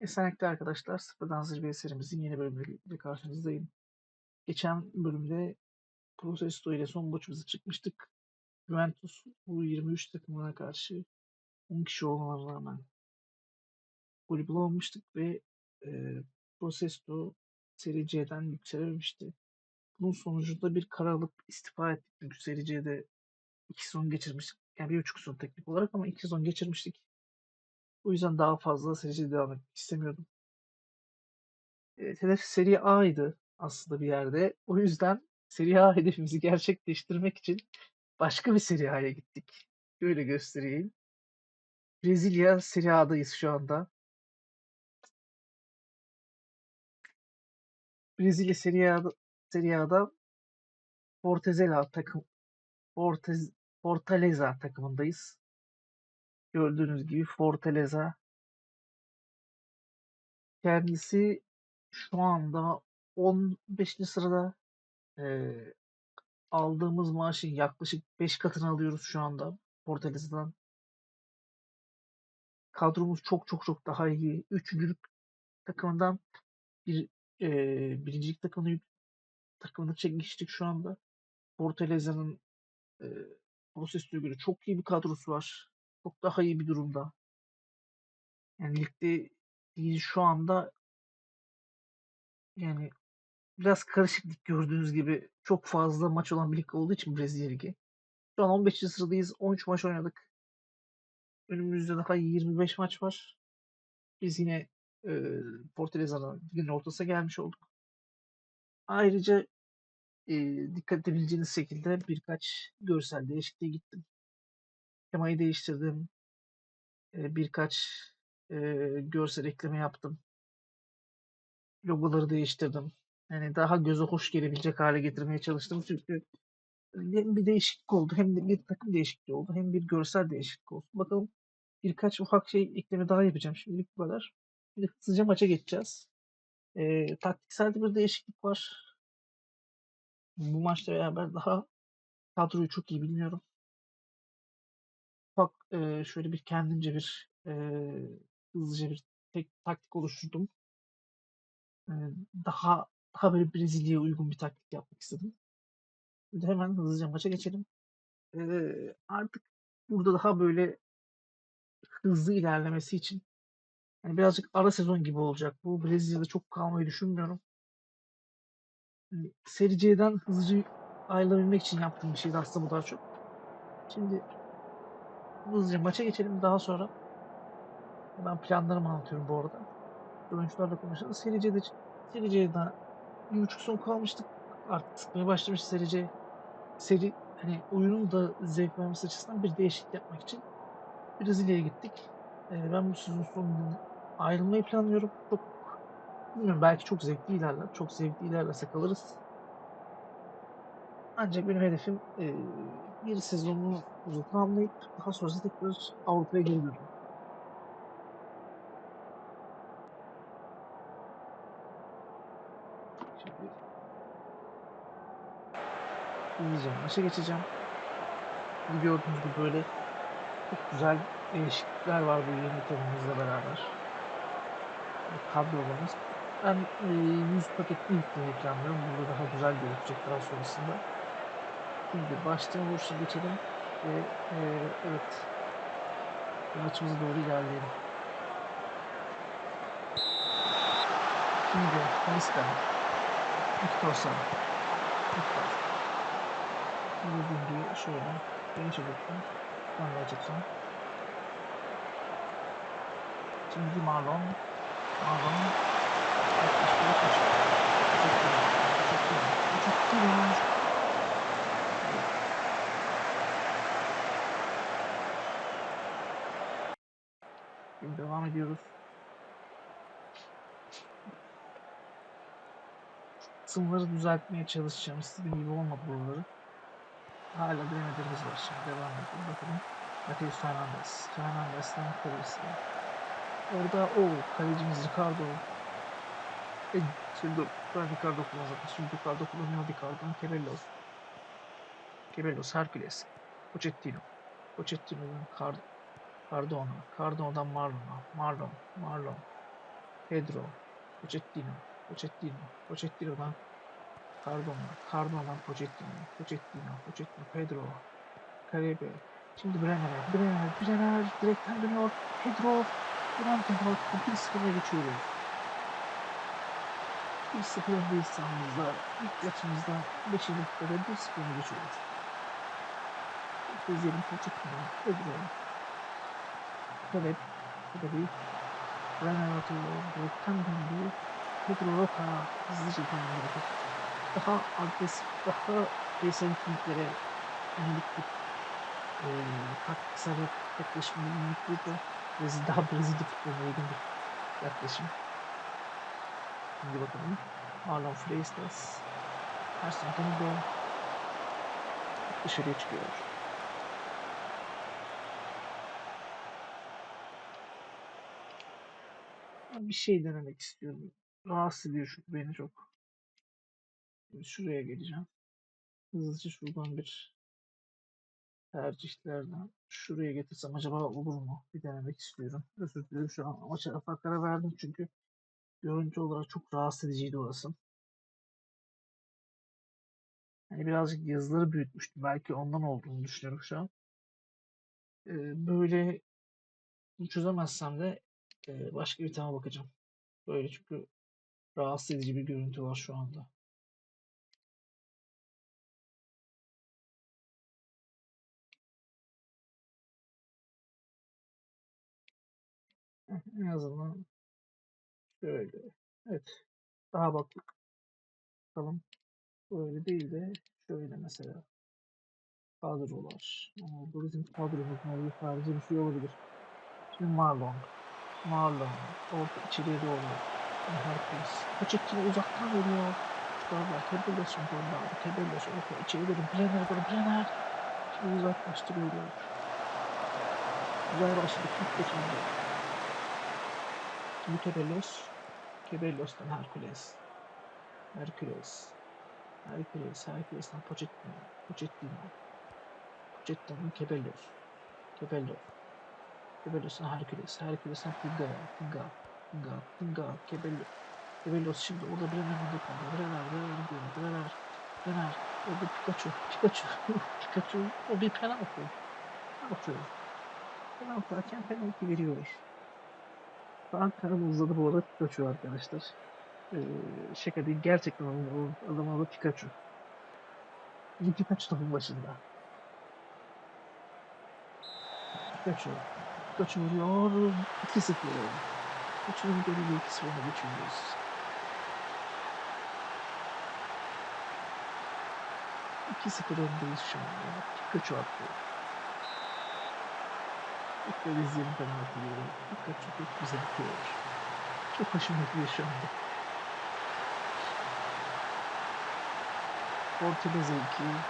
Esenlikle arkadaşlar, Sıfırdan Zirveye serimizin yeni bölümüyle karşınızdayım. Geçen bölümde Protesto ile son maçımıza çıkmıştık. Juventus bu 23 takımına karşı 10 kişi olmalarına rağmen golü bulamamıştık ve e, Protesto Serie C'den yükselememişti. Bunun sonucunda bir karar alıp istifa ettik. Çünkü Serie C'de iki sezon geçirmiştik. Yani bir buçuk sezon teknik olarak ama iki sezon geçirmiştik. O yüzden daha fazla Serie C'de devam etmek istemiyordum. Evet, hedef Serie A'ydı aslında bir yerde. O yüzden Serie A hedefimizi gerçekleştirmek için başka bir Serie A'ya gittik. Şöyle göstereyim. Brezilya Serie A'dayız şu anda. Brezilya Serie A'da, Serie A'da Fortaleza takım Fortez, Fortaleza takımındayız. Gördüğünüz gibi Fortaleza kendisi şu anda 15. sırada Eee, aldığımız maaşın yaklaşık 5 katını alıyoruz şu anda Fortaleza'dan. Kadromuz çok çok çok daha iyi. Üçüncülük takımından bir eee birincilik takımına takımına geçtik şu anda. Fortaleza'nın eee Prosesu'ya göre çok iyi bir kadrosu var. Çok daha iyi bir durumda. Yani ligde değil şu anda yani biraz karışık lig gördüğünüz gibi çok fazla maç olan bir lig olduğu için Brezilya Ligi. Şu an 15. sıradayız. 13 maç oynadık. Önümüzde daha 25 maç var. Biz yine e, Fortaleza'nın ligin ortasına gelmiş olduk. Ayrıca e, dikkat edebileceğiniz şekilde birkaç görsel değişikliğe gittim. Temayı değiştirdim. Birkaç görsel ekleme yaptım. Logoları değiştirdim. Yani daha göze hoş gelebilecek hale getirmeye çalıştım. Çünkü hem bir değişiklik oldu hem de bir takım değişikliği oldu hem bir görsel değişiklik oldu. Bakalım birkaç ufak şey ekleme daha yapacağım şimdilik bu kadar. Şimdi hızlıca maça geçeceğiz. E, taktiksel bir değişiklik var. Bu maçla beraber daha kadroyu çok iyi bilmiyorum. Ufak e, şöyle bir kendimce bir e, hızlıca bir tek taktik oluşturdum. E, daha daha böyle Brezilya'ya uygun bir taktik yapmak istedim. Hemen hızlıca maça geçelim. E, artık burada daha böyle hızlı ilerlemesi için yani birazcık ara sezon gibi olacak. Bu Brezilya'da çok kalmayı düşünmüyorum. Yani Serie C'den hızlıca ayrılabilmek için yaptığım bir şeydi aslında bu daha çok. Şimdi hızlıca maça geçelim. Daha sonra ben planlarımı anlatıyorum bu arada. Oyuncularla konuşalım. Serie C'de, Serie C'de bir buçuk son kalmıştık. Artık sıkmaya başlamış Serie C. Seri, hani oyunun da zevk vermesi açısından bir değişiklik yapmak için Brezilya'ya gittik. Ee, ben bu sezon sonunda ayrılmayı planlıyorum. Çok bilmiyorum belki çok zevkli ilerler. Çok zevkli ilerlerse kalırız. Ancak benim hedefim e, bir sezonu tamamlayıp daha sonrasında tekrar Avrupa'ya geri. Şimdi hızlıca maça geçeceğim. Gördüğünüz gibi böyle çok güzel değişiklikler var bu yeni takımımızla beraber. Kadrolarımız. Ben e, 100 paketli yüklemeyi planlıyorum. Burada daha güzel gözükecek daha sonrasında. Şimdi baştan vuruşa geçelim. Ve e, evet maçımıza doğru ilerleyelim. Şimdi Talisca. Victor Sara. Victor. Gibi şöyle. Beni çabuktan. Ben açacağım. Şimdi Marlon. Marlon. Yaklaşık yaklaşık. Çok iyi. Çok. Şimdi devam ediyoruz. Kısımları düzeltmeye çalışacağım. İstediğim gibi olmadı buraları. Hala denemediğimiz var. Şimdi devam edelim. Bakalım. Mateus Fernandes. Fernandes'ten kalırsa. Orada o kalecimiz Ricardo. E, şimdi ben Ricardo kullanacağım. Şimdi Ricardo kullanıyor Ricardo'nun Kebellos. Kebellos, Hercules. Pochettino. Pochettino'dan Card Cardona. Cardona'dan Marlon'a. Marlon. Marlon. Pedro. Pochettino. Pochettino. Pochettino'dan Cardona. Cardona'dan Pochettino. Pochettino. Pochettino. Pedro. Karebe. Şimdi Brenner'e. Brenner. Brenner. Direkten dönüyor. Pedro. Duran Pedro. 1-0'a geçiyoruz. 1-0 öndeyiz sahamızda. İlk maçımızda 5. dakikada 1-0'a geçiyoruz. İzleyelim Pochettino. Pedro. Kalebi. Brenner atıyor. Direkten döndü. Pedro Roca hızlıca tamamladı. Daha agresif, daha bireysel etkinliklere yönelik bir e, taktiksel yaklaşım yönelik burada. Brezilya, daha Brezilya futboluna uygun bir yaklaşım. Şimdi bakalım. Marlon Freistas. Ersan Denigo dışarıya çıkıyor. Bir şey denemek istiyorum. Rahatsız ediyor çünkü beni çok. Şimdi şuraya geleceğim. Hızlıca şuradan bir tercihlerden şuraya getirsem acaba olur mu? Bir denemek istiyorum. Özür dilerim şu an maça farklara verdim çünkü görüntü olarak çok rahatsız ediciydi orası. Yani birazcık yazıları büyütmüştüm. Belki ondan olduğunu düşünüyorum şu an. Ee, böyle çözemezsem de başka bir tane bakacağım. Böyle çünkü rahatsız edici bir görüntü var şu anda. En azından şöyle. Evet. Daha bak bakalım. Böyle değil de şöyle mesela. Kadrolar. Ama bu bizim kadromuzun olduğu sadece bir şey olabilir. Şimdi Marlon. Marlon. Orta içeriye doğru. Herkes. Pochettino uzaktan veriyor. Galiba Tebellos'un aldı. Tebellos orta içeri doğru. Brenner doğru. Brenner. Şimdi uzaklaştırıyorlar. Güzel başladık. İlk geçimde. Şimdi Tebellos. Tebellos'tan Hercules. Hercules. Hercules. Hercules'tan Pochettino. Pochettino. Pochettino'dan Tebellos. Tebellos. Kebellos'tan Hercules. Hercules'tan Tinga'ya. Tinga. Tinga. Tinga. Kebellos. Kebellos şimdi orada Brenner'ın da kaldı. Brenner. Brenner. Brenner. Brenner. Orada Pikachu. Pikachu. Pikachu. O bir penaltı. Penaltı. Penaltı. Hakem penaltı veriyor. Kanal uzadı bu arada Pikachu arkadaşlar. Ee, şaka değil. Gerçekten adam, adam adı Pikachu. Pikachu topun başında. Pikachu. Vuruyor. 2-0. Pikachu'nun golüyle 2-0 öne geçiyoruz. İki sıfır öndeyiz şu anda. Pikachu attı. Kez izleyelim penaltıyı. Pikachu çok güzel atıyor. Çok hoşuma gidiyor şu anda. Fortaleza 2.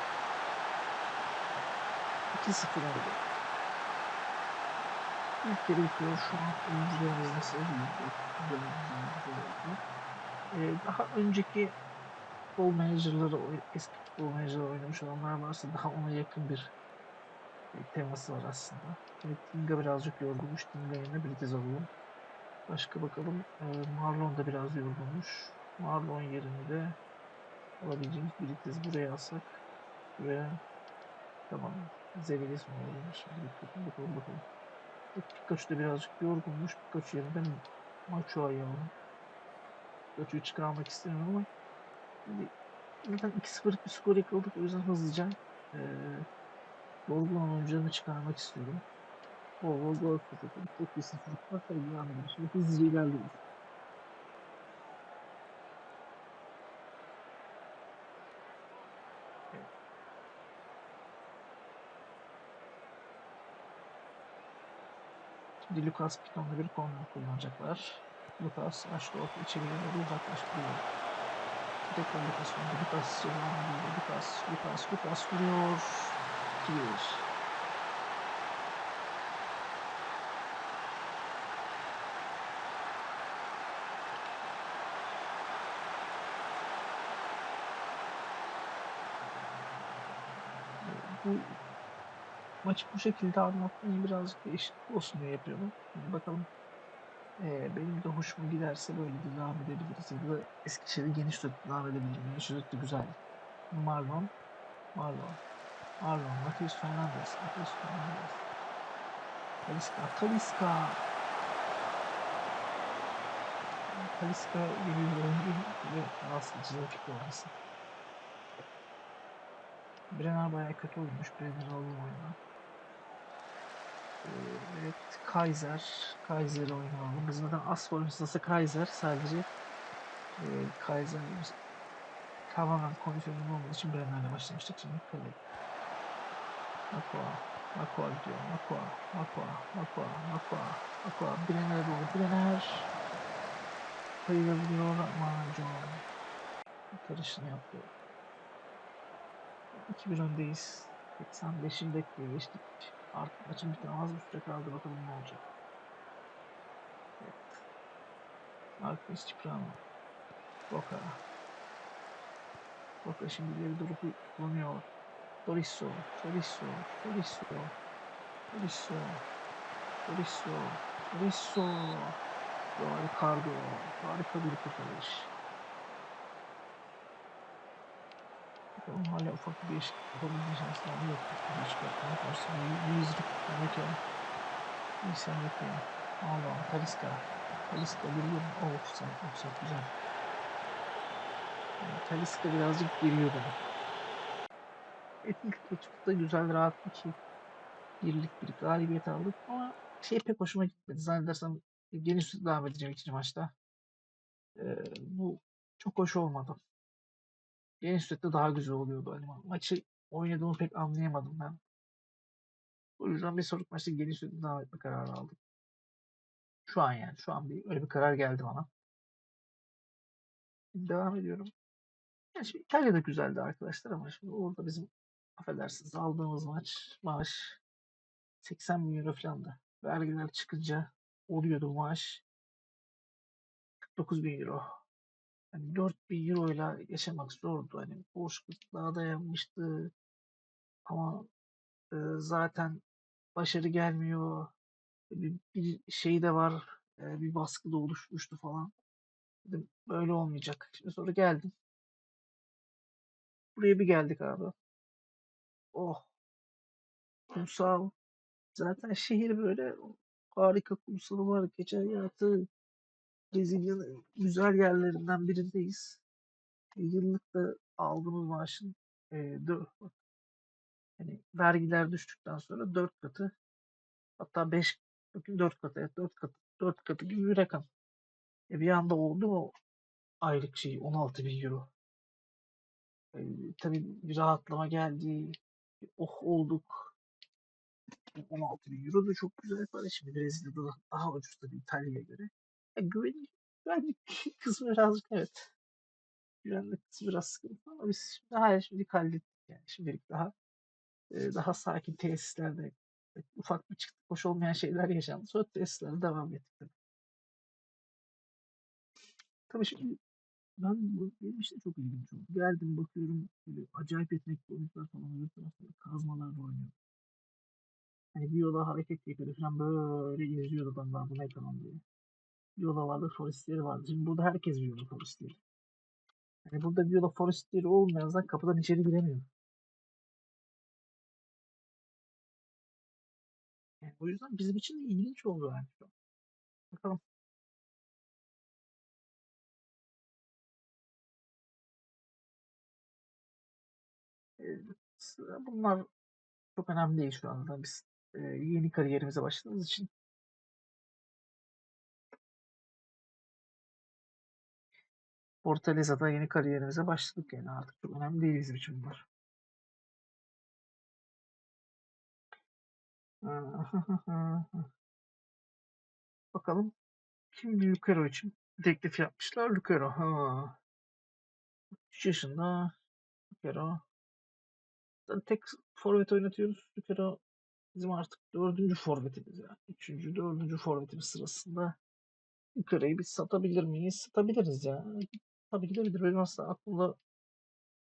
2-0 oldu. İlk bitiyor. Şu an oyuncularımız nasıl iyi? Ee, daha önceki futbol menajerleri, eski futbol menajerleri oynamış olanlar varsa daha ona yakın bir teması var aslında. Şimdi Tinga birazcık yorgunmuş. Tinga yerine Britez alalım. Başka bakalım. Ee, Marlon da biraz yorgunmuş. Marlon yerinde alabileceğimiz Britez buraya alsak. Buraya tamam. Zevelis mi? Şimdi bakalım bakalım. Evet, Pikachu da birazcık yorgunmuş. Pikachu yerinde Macho'yu alalım. Pikachu'yu çıkarmak istemiyorum ama şimdi zaten 2-0'lık bir skor yakaladık. O yüzden hızlıca eee yorgun oyuncularını çıkarmak istiyorum. Bol bol gol fırsatı. Çok iyisin çocuklar. Tabii devam edelim. Şimdi hızlıca ilerliyoruz. Lucas Piton'la bir korner kullanacaklar. Lucas orta içeriye doğru uzaklaştırıyor. Tekrar Lucas önde. Lucas ediyor. Lucas, Lucas, Lucas vuruyor. 2-1. bu maçı bu şekilde anlatmayı birazcık değişiklik olsun diye yapıyorum. Şimdi bakalım Eee, benim de hoşuma giderse böyle de devam edebiliriz ya da Eskişehir'e geniş sürekli devam edebilirim. Geniş sürekli güzel. Marlon, Marlon, Marlon, Matheus Fernandes, Matheus Fernandes. Talisca, Talisca. Talisca gibi bir oyuncu ve rahatsız rakip olması. Brenner bayağı kötü oynamış. Brenner'ı alalım oyuna. Ee, Evet, Kaiser. Kaiser'i oyuna alalım. Biz zaten as oyuncusası Kaiser. Sadece e, Kaiser tamamen kondisyonlu olmadığı için Brenner'le başlamıştık. Şimdi Kalek. Aqua. Aqua gidiyor. Aqua. Aqua. Aqua. Aqua. Aqua. Brenner'e doğru. Brenner. Kayırabiliyor John. Karışını yaptı. 2-1 öndeyiz. 85. dakikaya geçtik. Artık maçın bitene az bir süre kaldı. Bakalım ne olacak. Evet. Marcus Ciprano. Boca. Boca şimdi ileri doğru kullanıyor. Dorisso. Dorisso. Dorisso. Dorisso. Dorisso. Dorisso. Ricardo. Harika bir kurtarış. Bakalım hala ufak bir değişiklik yapabilme şansları yok. Bir çıkartmaya karşı bir yüzlük. Luis Enrique. Hala Talisca. Talisca geliyor mu? Oh, offside, offside güzel. Yani Talisca birazcık geriyor beni. İlk maçımızda güzel rahat iki birlik bir galibiyet aldık ama şey pek hoşuma gitmedi. Zannedersem geniş devam edeceğim ikinci maçta. Ee, bu çok hoş olmadı. Geniş sürekli daha güzel oluyordu. Hani ma- maçı oynadığımı pek anlayamadım ben. O yüzden bir sonraki maçta geniş sürekli devam etme kararı aldım. Şu an yani. Şu an bir öyle bir karar geldi bana. Devam ediyorum. Yani şimdi İtalya da güzeldi arkadaşlar ama şimdi orada bizim affedersiniz aldığımız maç maaş 80 bin euro falan da. Vergiler çıkınca oluyordu maaş 49 bin euro. Yani 4 bin euro ile yaşamak zordu. Hani borç kıtlığa dayanmıştı. Ama e, zaten başarı gelmiyor. Bir, bir şey de var. e, bir baskı da oluşmuştu falan. Dedim böyle olmayacak. Şimdi sonra geldim. Buraya bir geldik abi. Oh kumsal. Zaten şehir böyle harika kumsalı var. Gece hayatı Brezilya'nın güzel yerlerinden birindeyiz. E, Yıllık da aldığımız maaşın e, dö- yani vergiler düştükten sonra dört katı hatta beş bakın dört katı evet dört katı dört katı gibi bir rakam. E, bir anda oldu mu aylık şey 16 bin euro. E, tabii bir rahatlama geldi. Bir Oh olduk. 16 bin euro da çok güzel para. Şimdi Brezilya'da da daha ucuz tabii İtalya'ya göre. Güvenlik, güvenlik kısmı birazcık evet. Güvenlik kısmı biraz sıkıntı ama biz şimdi hayır şimdi hallettik yani. Şimdilik daha e, daha sakin tesislerde e, ufak bir çıktı hoş olmayan şeyler yaşandı. Sonra tesislere devam ettik. Tabii, şimdi ben benim işte çok ilginç oldu. Geldim bakıyorum böyle acayip yetenekli oyuncular falan öbür tarafta kazmalarla oynuyor. Hani bir yola hareket yapıyordu falan böyle izliyordu daha bu ne tamam diye. Yola vardı, forestleri vardı. Şimdi burada herkes bir yola forestleri. Yani burada bir yola forestleri olmayan zaten kapıdan içeri giremiyor. Yani o yüzden bizim için de ilginç oldu yani. şu. Bakalım. Ee, bunlar çok önemli değil şu anda. Biz e, yeni kariyerimize başladığımız için Fortaleza'da yeni kariyerimize başladık yani artık çok önemli değil bizim için bunlar. Bakalım kim Lucero için teklif yapmışlar. Lucero. Ha. 3 yaşında Lucero. Tek forvet oynatıyoruz. Lucero bizim artık dördüncü forvetimiz yani. Üçüncü, dördüncü forvetimiz sırasında Lucero'yu biz satabilir miyiz? Satabiliriz ya. Tabii gidebilir. Benim aslında aklımda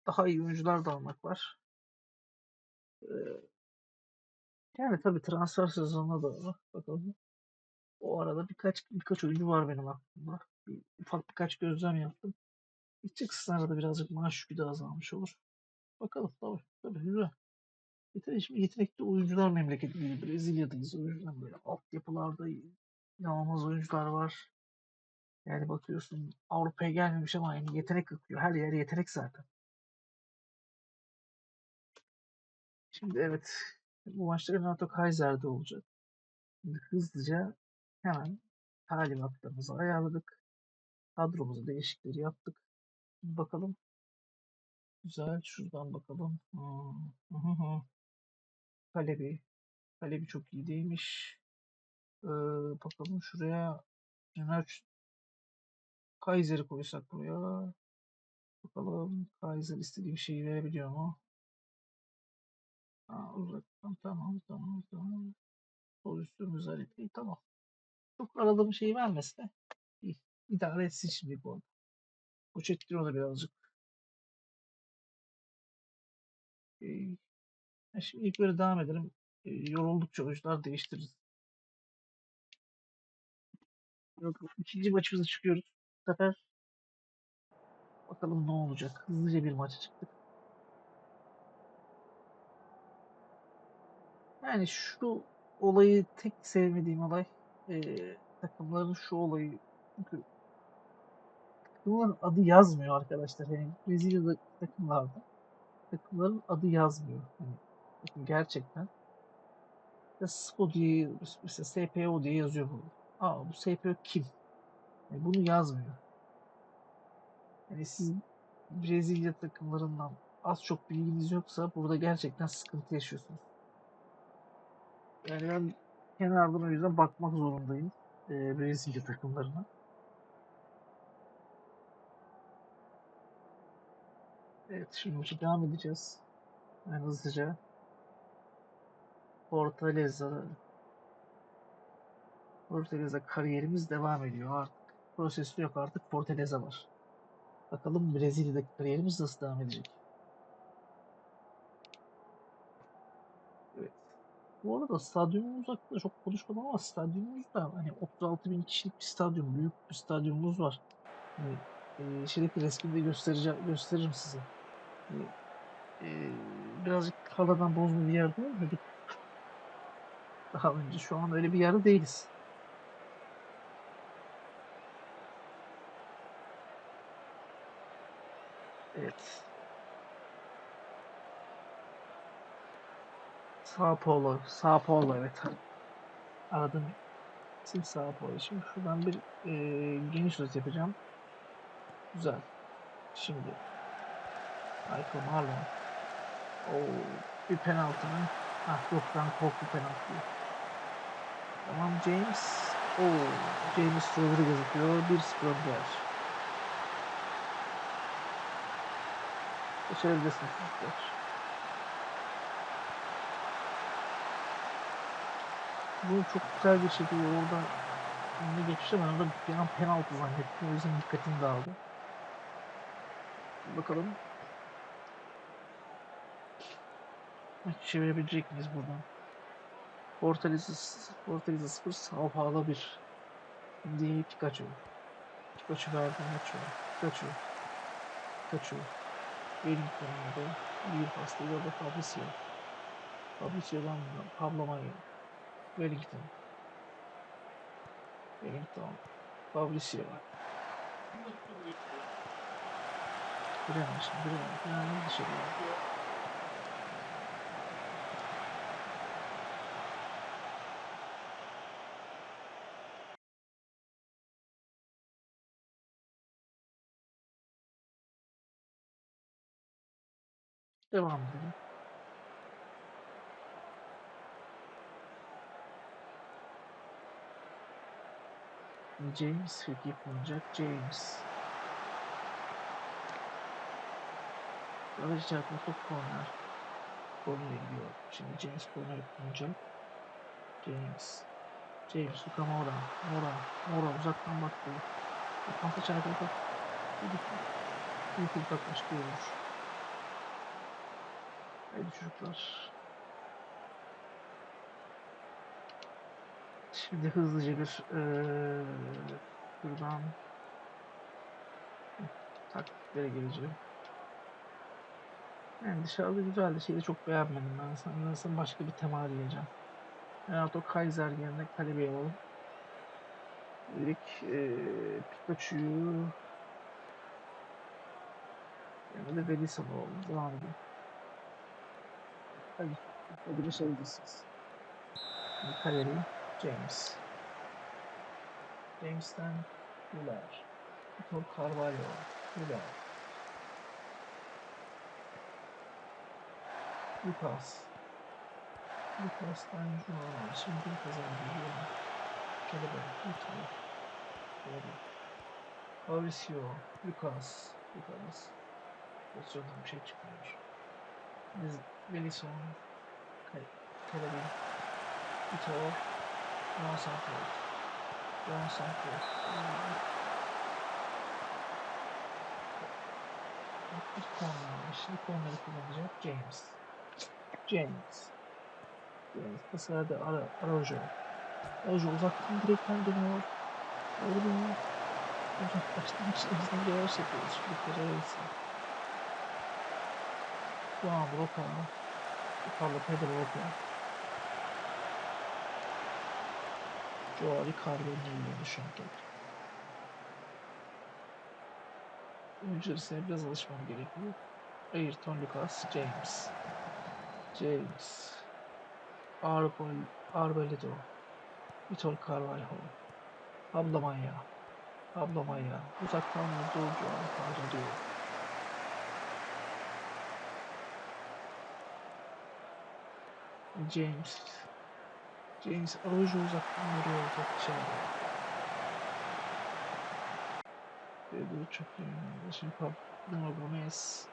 daha iyi oyuncular da almak var. Ee, yani tabii transfer sezonuna da bakalım. Bu arada birkaç birkaç oyuncu var benim aklımda. Bir, ufak birkaç gözlem yaptım. Bir çıksın arada birazcık maaş yükü de azalmış olur. Bakalım tabii. Tabii güzel. Yetenek, şimdi yetenekli oyuncular memleketi değil. Brezilya'dayız. O yüzden böyle altyapılarda inanılmaz oyuncular var. Yani bakıyorsun Avrupa'ya gelmemiş ama yani yetenek akıyor. Her yer yetenek zaten. Şimdi evet bu maçta Renato Kaiser'de olacak. Şimdi hızlıca hemen talimatlarımızı ayarladık. Kadromuzu değişikleri yaptık. Şimdi bakalım. Güzel. Şuradan bakalım. Hı. Kalebi. Kalebi çok iyi değilmiş. Ee, bakalım şuraya Renato Kaiser'i koysak buraya. Bakalım Kaiser istediği şeyi verebiliyor mu? Aa, uzaktan tamam tamam tamam. Pozisyon özellikleri tamam. Çok aradığım şeyi vermese de iyi. idare etsin şimdi bu arada. Bu çektiriyor da birazcık. Ee, şimdi ilk böyle devam edelim. Ee, yoruldukça oyuncular değiştiririz. Yok, İkinci maçımıza çıkıyoruz. Sefer bakalım ne olacak. Hızlıca bir maça çıktık. Yani şu olayı tek sevmediğim olay eee takımların şu olayı çünkü takımların adı yazmıyor arkadaşlar. Yani Brezilya'da takımlarda takımların adı yazmıyor. Bakın gerçekten ya SPO diye mesela SPO diye yazıyor burada. Aa bu SPO kim? Yani bunu yazmıyor. Yani siz Brezilya takımlarından az çok bilginiz yoksa burada gerçekten sıkıntı yaşıyorsunuz. Yani ben kenardan o yüzden bakmak zorundayım eee Brezilya takımlarına. Evet şimdi maça devam edeceğiz. Yani hızlıca. Fortaleza Fortaleza kariyerimiz devam ediyor artık. Prosesu yok artık Fortaleza var. Bakalım Brezilya'daki kariyerimiz nasıl devam edecek? Evet. Bu arada stadyumumuz hakkında çok konuşmadım ama stadyumumuz da hani 36 bin kişilik bir stadyum. Büyük bir stadyumumuz var. Hani, e, şeydeki resminde göstereceğim, gösteririm size. Hani, e, birazcık havadan bozma bir yerde olmuyorduk. Daha önce şu an öyle bir yerde değiliz. Evet. Sao Paulo. Sao Paulo evet. Aradım. isim Sao Paulo. Şimdi şuradan bir e, geniş öz yapacağım. Güzel. Şimdi Michael Marlon. Oo, bir penaltı mı? Ah yok ben korktu penaltıyı. Tamam James. Oo, James Rodriguez atıyor. 1-0 öndeler. Çocuklar. Bu çok güzel bir şekilde orada önüne geçti. Ben orada bir an penaltı zannettim. O yüzden dikkatim dağıldı. Bakalım. Maçı çevirebilecek miyiz buradan? Fortaleza, Fortaleza 0, Sao Paulo 1. Şimdi Pikachu. Pikachu verdi maçı. Pikachu. Pikachu. Wellington orada. Bir pasta orada Fabricio. Fabricio'dan Pablo Maia. Wellington. Wellington. Fabricio. Bilemem şimdi bilemem. Yani dışarıya. Devam edelim. James free kullanacak. James. Barış çarpma top corner. Corner'e gidiyor. Şimdi James corner kullanacak. James. James Luka Mora. Mora. Mora uzaktan baktı. Pasa çarpıyor top. Bir uzaklaştı olur. Haydi çocuklar. Şimdi hızlıca bir eee şuradan taktiklere geleceğim. Yani dışarıda güzeldi. Şeyi çok beğenmedim ben. Sanırsam başka bir tema arayacağım. Renato Kaiser yerine Kalebe'yi alalım. Dedik eee Pikachu'yu yerine de Velisa'nı alalım. Devam edelim. Hadi başarabilirsiniz. Şimdi Kaleli James. James'ten Müller. Vitor Carvalho. Müller. Lucas. Lucas'tan Joao. Şimdi kazandı. Joao. Kelebe. Vitor. Kelebe. Mauricio. Lucas. Lucas. Pozisyondan bir şey çıkmıyor. Biz Belison. Kelebe. Vitor. Joao Santos. Joao Santos. Bir korner. Şimdi korneri kullanacak James. James. James verdi Ara, Araujo. Araujo uzaktan direkten dönüyor. Öyle bir uzaklaştırmak için hızlı bir yavaş yapıyoruz. Şu an Roca. Ricardo Pedro Roca. Joao Ricardo'nun elinde şu an top. Oyuncuları ise biraz alışmam gerekiyor. Ayrton Lucas, James. James. Arbol, Arbeledo. Vitor Carvalho. Pablo Maya. Uzaktan vurdu. Joao Ricardo diyor. James. James Araujo uzaktan vuruyor. Top dışarıda. Pedro çok iyi oynadı. Şimdi Bruno Gomez.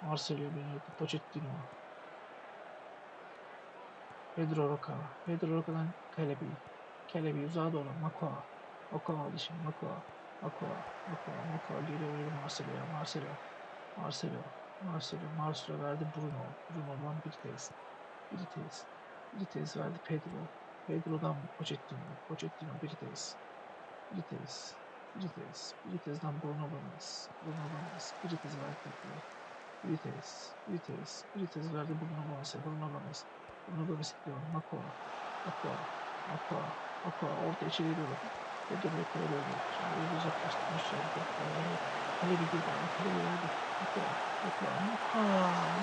Marcelo Benito Pochettino. Pedro Roca. Pedro Roca'dan Kelebi. Kelebi uzağa doğru. Makua. Makua aldı şimdi. Makua. Makua. Makua. Makua geliyor öyle Marcelo'ya. Marcelo. Marcelo. Marcelo. Marcelo verdi Bruno. Bruno'dan bir tez. Bir tez verdi Pedro. Pedro'dan Pochettino. Pochettino. Bir tez. Bir tezden Bruno Gomez. Bruno Gomez. Bir tez verdi. Bir tez. Bir tez verdi Bruno Gomez'e. Bruno Gomez. Bruno Gomez gidiyor. Makua. Makua. Makua. Makua. Orta içeri doğru. Pedro'ya kadar öldü. Şimdi uzaklaştırmış. Kale bir girdi. Kale bir öldü. Makua. Makua. Makua.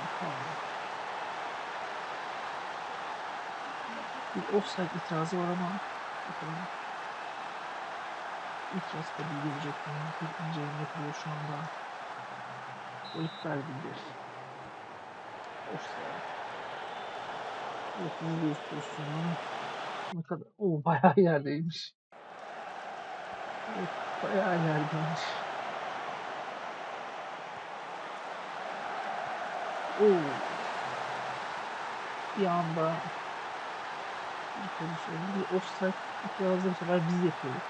Makua. Bir offside itirazı var ama bakalım. İtiraz kabul gelecek mi? İnceleme yapılıyor şu anda. O iptal edildi. Offside. Evet, izliyoruz pozisyonu. Ne kadar? Oo bayağı yerdeymiş. Evet, bayağı yerdeymiş. Oo. Bir anda bir pozisyonu bir offside itirazı bu sefer biz yapıyoruz.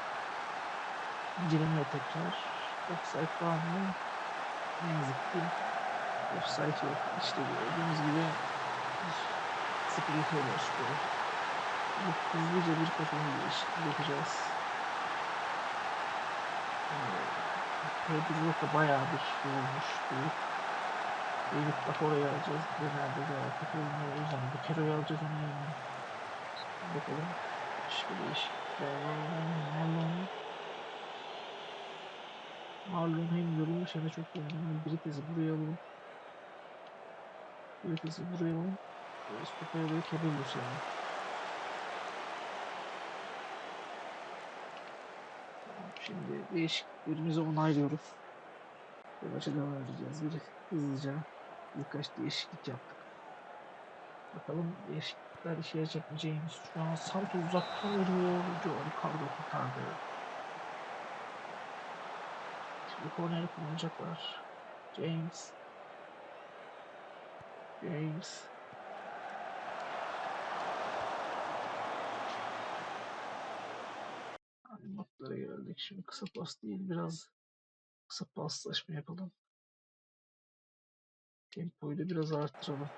İnceleniyor tekrar. Offside var mı? Ne yazık ki offside yok. İşte gördüğünüz gibi sıfır yıkıyorlar skoru. Hızlıca bir takımı değişiklik yapacağız. Pedro da bayağı bir şey olmuş. Büyük. Büyük bak oraya alacağız. Genelde de kötü oynuyor. O yüzden Kero'yu alacağız onun yerine. Bakalım. İşte değişiklikler var. Marlon. Marlon hem yorulmuş hem de çok yorulmuş. Brites'i buraya alalım. Brites'i buraya alalım. Stopaya böyle Kebelus yani. Şimdi değişikliklerimizi onaylıyoruz. Ve maça devam edeceğiz. Bir hızlıca birkaç değişiklik yaptık. Bakalım değişiklikler yarayacak mı James? Şu an Santos uzaktan vuruyor. Ricardo kurtardı. Şimdi korneri kullanacaklar. James. James. Notlara geldik. Şimdi kısa pas değil biraz kısa paslaşma yapalım. Tempoyu da biraz arttıralım.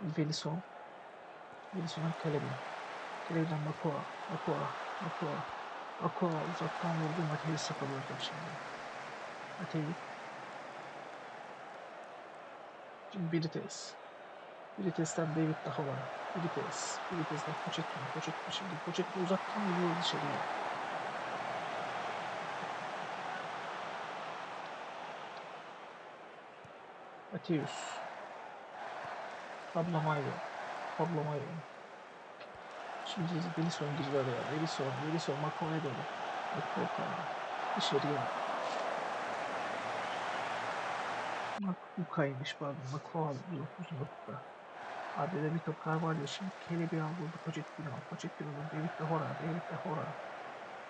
Velisson. Velisson'dan Kelebi. Kelebi'den Makua. Makua. Makua. Makua uzaktan vurdu. Mateus sakalıyordu şimdi. Mateus. Şimdi Birites. Birites'ten David Dahova. Birites. Birites'ten Pochettino. Pochettino şimdi. Pochettino uzaktan vuruyor dışarıya. Mateus. Pablo Mayo. Şimdi Velisson girdi araya. Velisson. Velisson Mako'ya doğru. Mako dışarıya. Makuka'ymış pardon. Mako aldı. Makuka. Adede bir top Carvalho. Şimdi Kelebi aldı. Pochettino. Pochettino'dan David De Hora. David De Hora.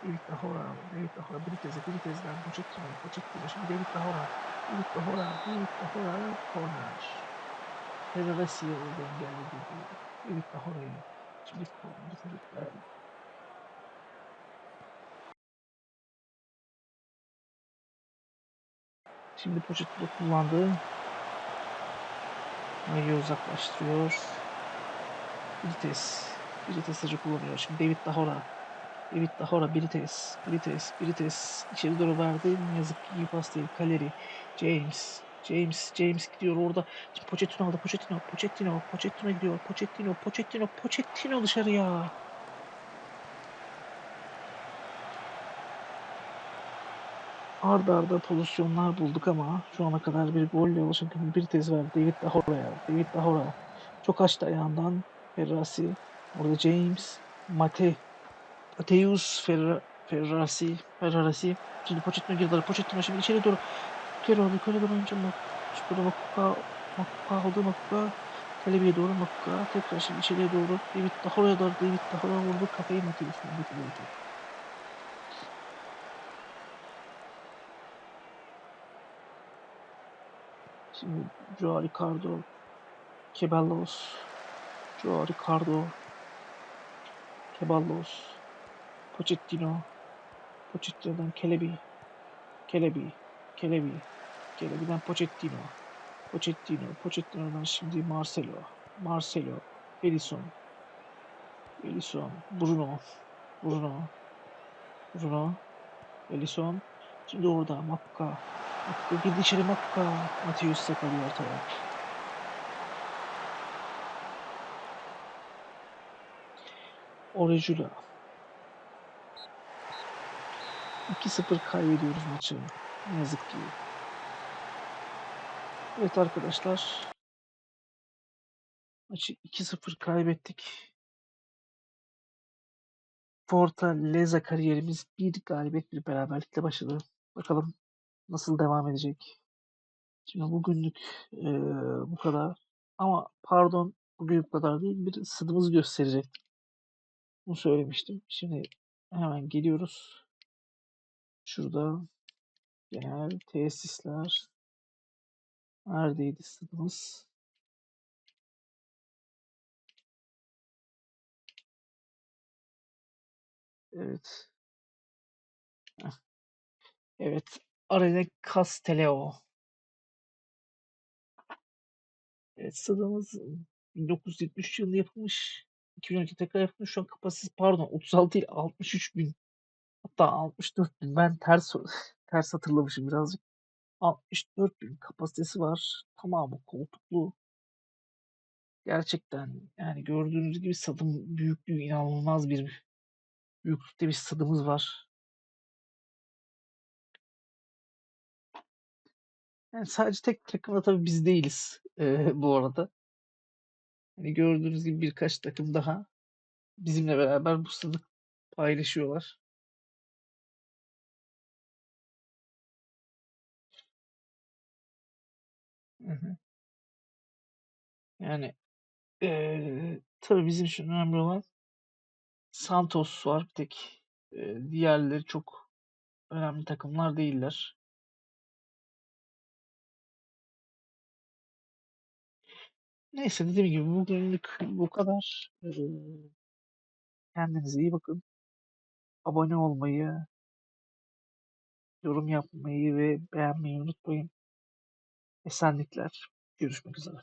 David De Hora. David De Hora. Britez'e. Britez'den Pochettino. Pochettino. Şimdi David De Hora. David De Hora. David De Hora. Corner. Federasiye oldu engelledi. David De Hora'yı. Şimdi corner tabii. Şimdi Pochettino kullandı. Mayı uzaklaştırıyor. Brites. Brites hacı kullanıyor. Şimdi David Dahora. David Dahora, Brites. Brites, Brites. içeri doğru verdi. Ne yazık ki iyi pas değil. Kaleri. James. James, James gidiyor orada. Pochettino aldı. Pochettino, Pochettino, Pochettino gidiyor. Pochettino, Pochettino, Pochettino dışarıya. Arda arda pozisyonlar bulduk ama şu ana kadar bir golle ulaşırken bir tez verdi. David Dahora'ya. David Dahora. Çok açtı ayağından. Ferrasi. Orada James. Mate. Mateus Ferra, Ferrasi. Ferrasi. Şimdi Pochettino girdi. Pochettino şimdi içeri doğru. Yukarı doğru. Yukarı doğru oyuncu Şurada Makuka. Makuka aldı. Makuka. Kalebiye doğru Makuka. Tekrar şimdi içeriye doğru. David Dahora'ya doğru. David Dahora vurdu. Kafayı Mateus. Mateus. Şimdi Joao Ricardo, Ceballos, Joao Ricardo, Ceballos, Pochettino, Pochettino'dan Kelebi, Kelebi, Kelebi, Kelebi'den Pochettino, Pochettino, Pochettino'dan şimdi Marcelo, Marcelo, Edison, Edison, Bruno, Bruno, Bruno, Edison, şimdi orada Makka, Makka girdi içeri Makka, Mateus sakalıyor ortaya. Orejula. 2-0 kaybediyoruz maçı. Ne yazık ki. Evet arkadaşlar. Maçı 2-0 kaybettik. Fortaleza kariyerimiz bir galibiyet bir beraberlikle başladı. Bakalım nasıl devam edecek. Şimdi bugünlük e, bu kadar. Ama pardon bugün bu kadar değil. Bir sınırımızı gösterecek. Bunu söylemiştim. Şimdi hemen geliyoruz. Şurada genel tesisler neredeydi stadımız? Evet. Evet. Arena Casteleo. Evet, stadımız 1973 yılında yapılmış. 2012 tekrar yapılmış. Şu an kapasitesi pardon 36 değil 63 bin. Hatta 64 bin. Ben ters ters hatırlamışım birazcık. 64 bin kapasitesi var. Tamamı koltuklu. Gerçekten yani gördüğünüz gibi stadım büyüklüğü inanılmaz bir büyüklükte bir stadımız var. Yani sadece tek takım da tabii biz değiliz eee, bu arada. Hani gördüğünüz gibi birkaç takım daha bizimle beraber bu stadı paylaşıyorlar. Hı hı. Yani eee tabii bizim için önemli olan Santos var bir tek. Eee, diğerleri çok önemli takımlar değiller. Neyse dediğim gibi bugünlük bu kadar. Eee, kendinize iyi bakın. Abone olmayı, yorum yapmayı ve beğenmeyi unutmayın. Esenlikler. Görüşmek üzere.